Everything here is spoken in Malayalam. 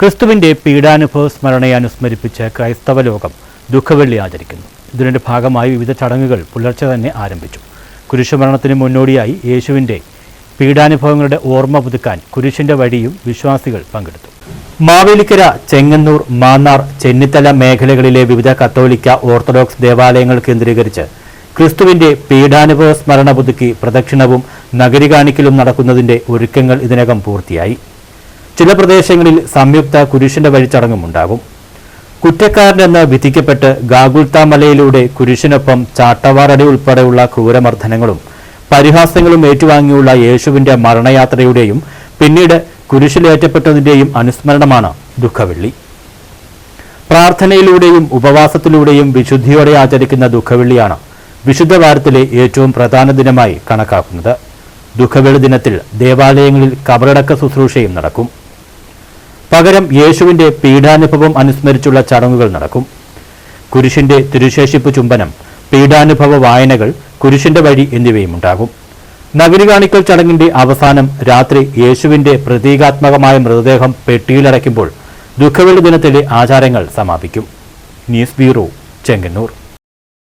ക്രിസ്തുവിന്റെ പീഡാനുഭവ സ്മരണയെ അനുസ്മരിപ്പിച്ച് ക്രൈസ്തവ ലോകം ദുഃഖവെള്ളി ആചരിക്കുന്നു. ഇതിന്റെ ഭാഗമായി വിവിധ ചടങ്ങുകൾ പുലർച്ചെ തന്നെ ആരംഭിച്ചു. കുരിശുമരണത്തിന് മുന്നോടിയായി യേശുവിന്റെ പീഡാനുഭവങ്ങളുടെ ഓർമ്മ പുതുക്കാൻ കുരിശിന്റെ വഴിയും വിശ്വാസികൾ പങ്കെടുത്തു. മാവേലിക്കര ചെങ്ങന്നൂർ മാന്നാർ ചെന്നിത്തല മേഖലകളിലെ വിവിധ കത്തോലിക്ക ഓർത്തഡോക്സ് ദേവാലയങ്ങൾ കേന്ദ്രീകരിച്ച് ക്രിസ്തുവിന്റെ പീഡാനുഭവ സ്മരണ പുതുക്കി പ്രദക്ഷിണവും നഗരി കാണിക്കലും നടക്കുന്നതിന്റെ ഒരുക്കങ്ങൾ ഇതിനകം പൂർത്തിയായി. ചില പ്രദേശങ്ങളിൽ സംയുക്ത കുരിശിന്റെ വഴിച്ചടങ്ങുമുണ്ടാകും കുറ്റക്കാരനെന്ന് വിധിക്കപ്പെട്ട് ഗാഗുൽത്ത മലയിലൂടെ കുരിശിനൊപ്പം ചാട്ടവാറടി ഉൾപ്പെടെയുള്ള ക്രൂരമർദ്ദനങ്ങളും പരിഹാസങ്ങളും ഏറ്റുവാങ്ങിയുള്ള യേശുവിന്റെ മരണയാത്രയുടെയും പിന്നീട് കുരിശിലേറ്റപ്പെട്ടതിന്റെയും അനുസ്മരണമാണ് ദുഃഖവെള്ളി. പ്രാർത്ഥനയിലൂടെയും ഉപവാസത്തിലൂടെയും വിശുദ്ധിയോടെ ആചരിക്കുന്ന ദുഃഖവെള്ളിയാണ് വിശുദ്ധ വാരത്തിലെ ഏറ്റവും പ്രധാന ദിനമായി കണക്കാക്കുന്നത്. ദുഃഖവെള്ളി ദിനത്തിൽ ദേവാലയങ്ങളിൽ കബറടക്ക ശുശ്രൂഷയും നടക്കും. പകരം യേശുവിന്റെ പീഡാനുഭവം അനുസ്മരിച്ചുള്ള ചടങ്ങുകൾ നടക്കും. കുരിശിന്റെ തിരുശേഷിപ്പ് ചുംബനം പീഡാനുഭവ വായനകൾ കുരിശിന്റെ വഴി എന്നിവയും ഉണ്ടാകും. നഗരി കാണിക്കൽ ചടങ്ങിന്റെ അവസാനം രാത്രി യേശുവിന്റെ പ്രതീകാത്മകമായ മൃതദേഹം പെട്ടിയിലടയ്ക്കുമ്പോൾ ദുഃഖവെള്ളി ദിനത്തിലെ ആചാരങ്ങൾ സമാപിക്കും. News bureau Chengannur.